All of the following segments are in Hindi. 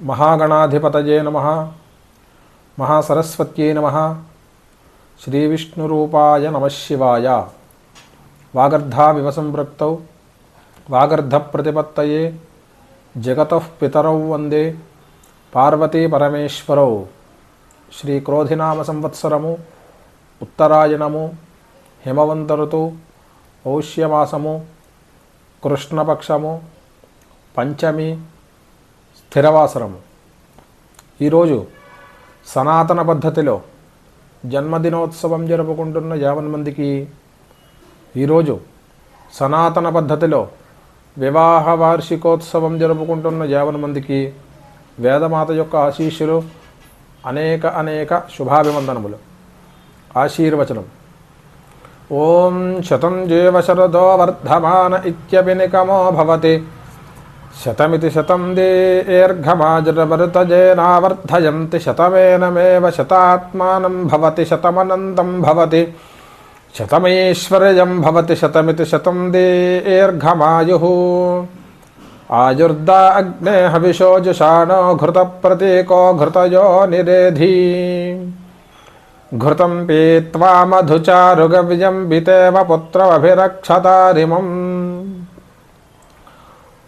మహాగణాధిపతయే నమ మహాసరస్వత్యై నమ శ్రీవిష్ణురూపాయ నమ శివాయ. వాగర్ధావివ సంపృక్తౌ వాగర్ధప్రతిపత్తయే జగతః పితరౌ వందే పార్వతీ పరమేశ్వరౌ. శ్రీ క్రోధినామ సంవత్సరము ఉత్తరాయణము హిమవంత ఋతు పౌష్యమాసము కృష్ణపక్షము పంచమి స్థిరవాసరము. ఈరోజు సనాతన పద్ధతిలో జన్మదినోత్సవం జరుపుకుంటున్న యావన్ మందికి ఈరోజు సనాతన పద్ధతిలో వివాహ వార్షికోత్సవం జరుపుకుంటున్న యావన్ మందికి వేదమాత యొక్క ఆశీస్సులు అనేక అనేక శుభాభివందనములు. ఆశీర్వచనం. ఓం శతం జీవ శరదో వర్ధమాన ఇత్యభినికమో భవతి. शतमिति शतं दीर्घमाजरमरुतजेनावर्धयन्ति शतमेनमेव शतात्मानं भवति, शतमनन्तं भवति। शतमैश्वर्यं भवति, शतमिति शतं दीर्घमायुः आयुर्दा अग्ने हविषो जुषाणो घृतप्रतीको घृतयो निरेधि। घृतं पीत्वा मधुचारुगव्यं वितेव पुत्रमभिरक्षतारिमम्।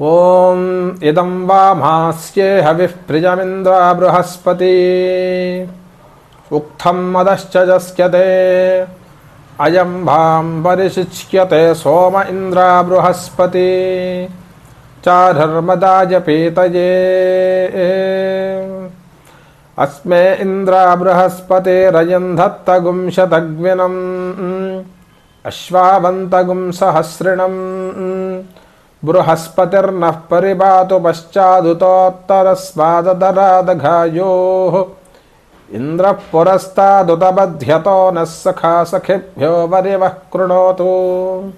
ॐ इदं वामास्ये हविः प्रियमिन्द्रा बृहस्पति। उक्थं मदश्च जस्यते अयं भां परिशिच्यते सोम इन्द्रा बृहस्पति। चाधर्मदाय पीतये अस्मे इन्द्रा बृहस्पतिरयं धत्तगुं शतग्विनम् अश्वावन्तगुं बृहस्पतिर्नः परिपातु पश्चादुतोत्तरस्माददरादघायोः इन्द्रः नः सखा सखिभ्यो वरिवः कृणोतु।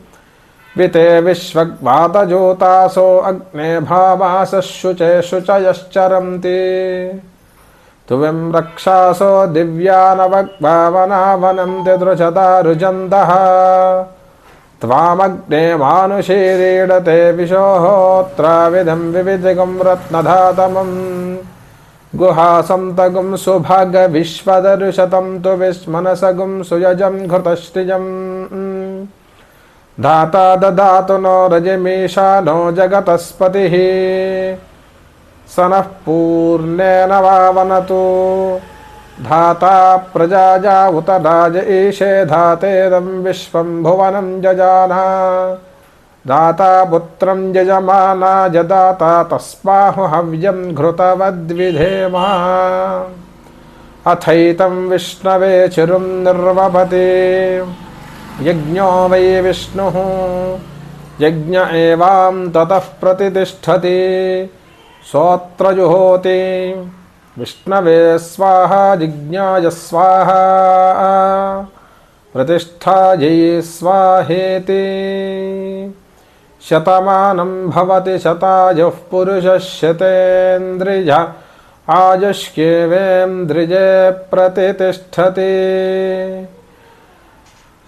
विते विश्वग्वातजोतासो अग्ने भावासः शुचे शुचयश्चरन्ति तुविं रक्षासो दिव्यानवग्भावनावनन्ति दृशदारुजन्तः त्वामग्ने मानुषीरीडते विशोहोत्राविधं विविधिगं रत्नधातमम्। गुहासन्तगुं सुभागविश्वदरुशतं तु विस्मनसगुं सुयजं घृतश्रियम् धाता ददातु नो रजमीशा नो जगतस्पतिः। स नः पूर्णेन वावनतु। धाता प्रजाजा उत राज ईशे धातेदं विश्वं भुवनं जजाना। दाता पुत्रं यजमाना, जदाता तस्माहु हव्यं घृतवद्विधेमा। अथैतं विष्णवे चिरुं निर्वपति। यज्ञो वै विष्णुः, यज्ञ एवां ततः प्रतितिष्ठति सोऽत्र विष्णवे स्वाहा जिज्ञाय स्वाहा प्रतिष्ठायै स्वाहेति। शतमानं भवति शतायुः पुरुषः शतेन्द्रिय आयुष्येवेन्द्रिये प्रतितिष्ठति।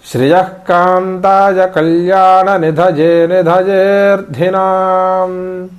श्रियः कान्ताय कल्याणनिधये निधयेऽर्धिनाम्